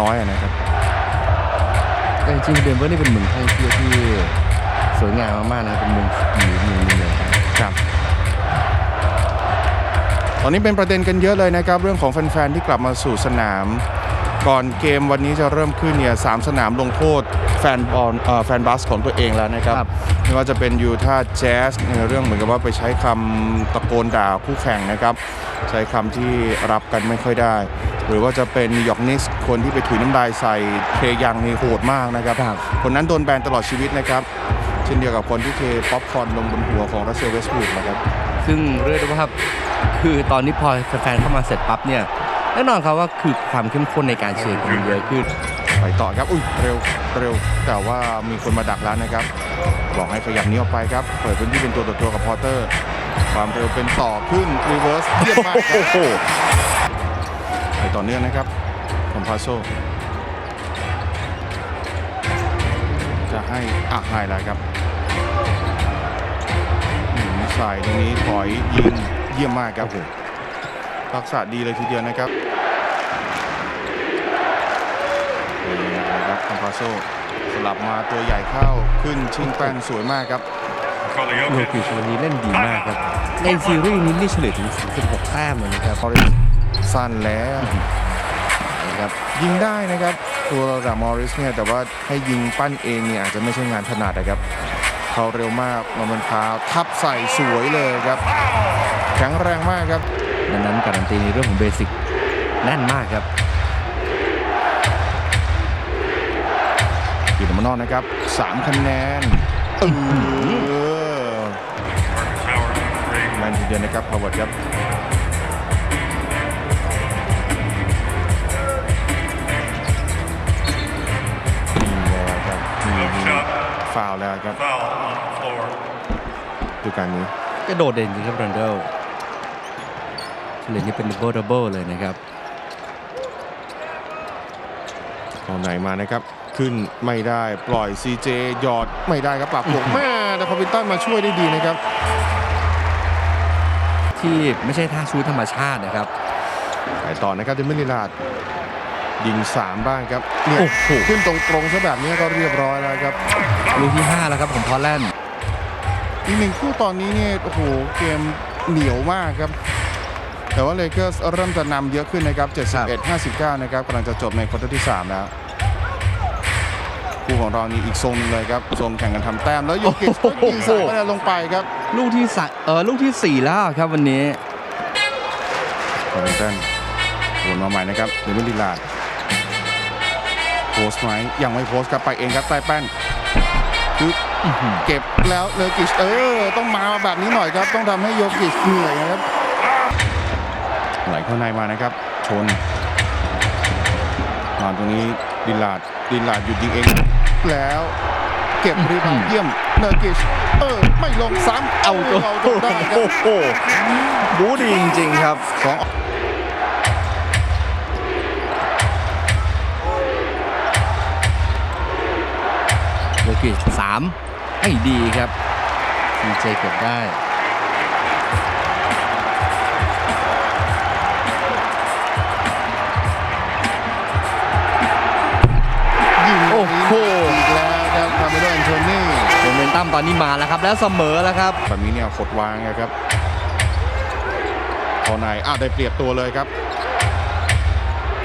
น้อยอะนะครับแต่จริงๆเดนเวอร์นี่เป็นเมืองท่องเที่ยวที่สวยงามมากๆนะเป็นเมืองสกีเมืองหนึงเลยครับครับตอนนี้เป็นประเด็นกันเยอะเลยนะครับ เรื่องของแฟนๆที่กลับมาสู่สนาม ก่อนเกมวันนี้จะเริ่มขึ้นเนี่ยสามสนามลงโทษแฟนบอลเอ่อแฟนบาสของตัวเองแล้วนะครับไม่ว่าจะเป็นยูทาห์แจ๊สในเรื่องเหมือนกับว่าไปใช้คำตะโกนด่าคู่แข่งนะครับ ใช้คำที่รับกันไม่ค่อยได้ หรือว่าจะเป็นนิวยอร์กนิสคนที่ไปถุยน้ำลายใส่เทยังนี่โหดมากนะครับ ครับ คนนั้นโดนแบนตลอดชีวิตนะครับ เช่นเดียวกับคนที่เทป๊อปคอร์นลงบนหัวของรัสเซลเวสต์บรูกนะครับ ซึ่งเรียกได้ว่าครับคือตอนนี้พอแฟนๆเข้ามาเสร็จปั๊บเนี่ยแน่นอนครับว่าคือความเข้มข้นในการเชียร์กันเยอะขึ้น ไปต่อครับ อุ้ย เร็ว เร็ว แต่ว่ามีคนมาดักแล้วนะครับ บอกให้ขยับนี้ออกไปครับ เปิดพื้นที่เป็นตัวต่อตัวกับพอร์เตอร์ ความเร็วเป็นต่อขึ้น รีเวิร์สเยี่ยมมากครับ ไปต่อเนื่องนะครับคอมพาโซจะให้อะให้แล้วครับอืมใส่ตรงนี้ถอยยิงเยี่ยมมากครับทักษะดีเลยทีเดียวนะครับนี่นะครับคอมพาโซสลับมาตัวใหญ่เข้าขึ้นชิงแป้นสวยมากครับโลกิชวันนี้เล่นดีมากครับ ในซีรีส์นี้นี่เฉลี่ยถึง 16 แต้มเลยนะครับมอริ สสั้นแล้วนะครับยิงได้นะครับ ตัวระดับมอริสเนี่ยแต่ว่าให้ยิงปั้นเองเนี่ยอาจจะไม่ใช่งานถนัดนะครับเขาเร็วมากมาบนเท้าทับใส่สวยเลยครับ แข็งแรงมากครับดังนั้นการันตีในเรื่องของเบสิกแน่นมากครับอยู่ในมานอกนะครับ3คะแนนเออแมนทีเดียวนะครับพาวเวิร์ดครับ ครับ Foul on the floor. ดูการนี้ก็โดดเด่นจริงครับรันเดลเฉลี่ยนี่เป็นดับเบิลดับเบิลเลยนะครับเอาไหนมานะครับขึ้นไม่ได้ปล่อย CJ หยอดไม่ได้ครับปรับวงแม่แต่คอมพิวตันมาช่วยได้ดีนะครับ ที่ไม่ใช่ท่าชูธรรมชาตินะครับไปต่อนะครับเดมิลิลาด ยิง 3 บ้างครับเนี่ยโอ้โหขึ้นตรงๆซะแบบนี้ก็เรียบร้อยแล้วครับลูกที่ 5 แล้วครับของพอลแลนด์อีกหนึ่งคู่ตอนนี้เนี่ยโอ้โหเกมเหนียวมากครับ แต่ว่าเลเกอร์สเริ่มจะนำเยอะขึ้นนะครับ 71 59 นะครับกำลังจะจบในควอเตอร์ที่ 3 แล้วคู่ของเรานี่อีกทรงหนึงเลยครับทรงแข่งกันทำแต้มแล้วโยกิสก็ยิงสามคะแนนลงไปครับ ลูกที่สะเออลูกที่4แล้วครับวันนี้คอมพิวตันวนมาใหม่นะครับเดมิลิลาดโพสต์ไหมยังไม่โพสต์ครับไปเองครับใต้แป้นคือเก็บแล้วเลกิชเออ ต้องมาแบบนี้หน่อยครับ ต้องทำให้โยกิชเหนื่อยนะครับไหลเข้าในมานะครับ ชนมาตรงนี้ดิลลาดดิลลาดหยุดยิงเองแล้วเก็บรีบาวด์เยี่ยมเนอร์กิชเออ ไม่ลงซ้ำเอาเราจนได้ครับบูดีจริงๆครับสอง กิชสามให้ดีครับดีเจเก็บได้ยิงโอ้โหอีกแล้วครับคาร์เมโดแอนโทนีโมเมนตัมตอนนี้มาแล้วครับ แล้วเสมอแล้วครับแบบนี้เนี่ยขดวางนะครับพอในอะได้เปรียบตัวเลยครับ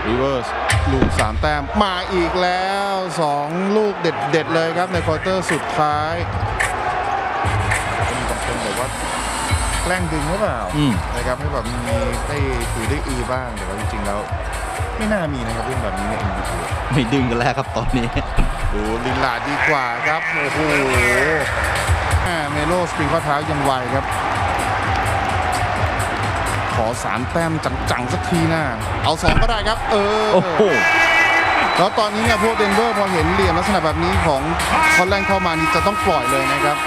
รีเวิร์ส ลูกสามแต้มมาอีกแล้วสองลูกเด็ด ๆ เลยครับในควอเตอร์สุดท้ายมีบางคนบอกว่าแกล้งดึงหรือเปล่าอืมนะครับให้แบบมีได้ถือได้อือบ้างแต่ว่าจริง ๆ แล้ว ไม่น่ามีนะครับเรื่องแบบนี้ใน NBA ไม่ดึงกันแล้วครับตอนนี้ดูลินลาดดีกว่าครับโอ้โหแม่เมโลสปริงข้อเท้ายังไวครับ ขอสามแต้มจังๆสักทีนะเอาสองก็ได้ครับ เออโอ้โหแล้วตอนนี้เนี่ยพวกเดนเวอร์พอเห็นเหลี่ยมลักษณะแบบนี้ของคอนแลนเข้ามานี่จะต้องปล่อยเลยนะครับ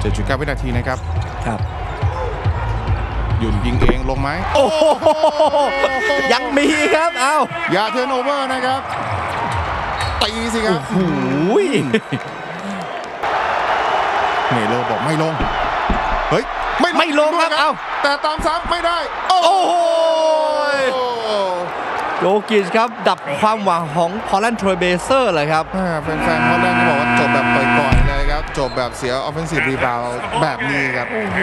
เจ็ดจุดเก้าวินาทีนะครับครับหยุ่นยิงเองลงไหมโอ้โหยังมีครับเอ้าอย่าเทิร์นโอเวอร์นะครับตีสิครับโอ้ย เมโลบอกไม่ลง เฮ้ย ไม่ลงครับเอ้าแต่ตามซ้ำไม่ได้โอ้โหโอ้โหโยกิชครับ ดับความหวังของพอลแลนด์ทรอยเบเซอร์เลยครับอ่าแฟนๆเขาเล่นก็บอกว่าจบแบบปล่อยๆเลยครับ จบแบบเสียออฟเฟนซีฟรีบาวแบบนี้ครับ โอ้โห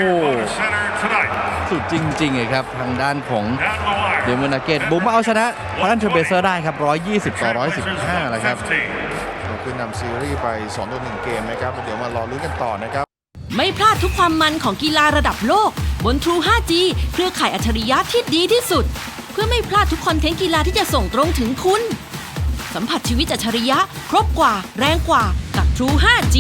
center tonight. สุดจริงๆเลยครับ ทางด้านของ Down the wire. เดมอนนาเกตบุมมาเอาชนะพอลแลนด์ทรอยเบเซอร์ได้ครับ 120 ต่อ 115เลยครับ 15. เรา ขึ้นนำซีรีส์ไป2ต่อ1เกมนะครับเดี๋ยวมารอลุ้นกันต่อนะครับ ไม่พลาดทุกความมันของกีฬาระดับโลก บน True 5G เครือข่ายอัจฉริยะที่ดีที่สุด เพื่อไม่พลาดทุกคอนเทนต์กีฬาที่จะส่งตรงถึงคุณ สัมผัสชีวิตอัจฉริยะ ครบกว่า แรงกว่ากับ True 5G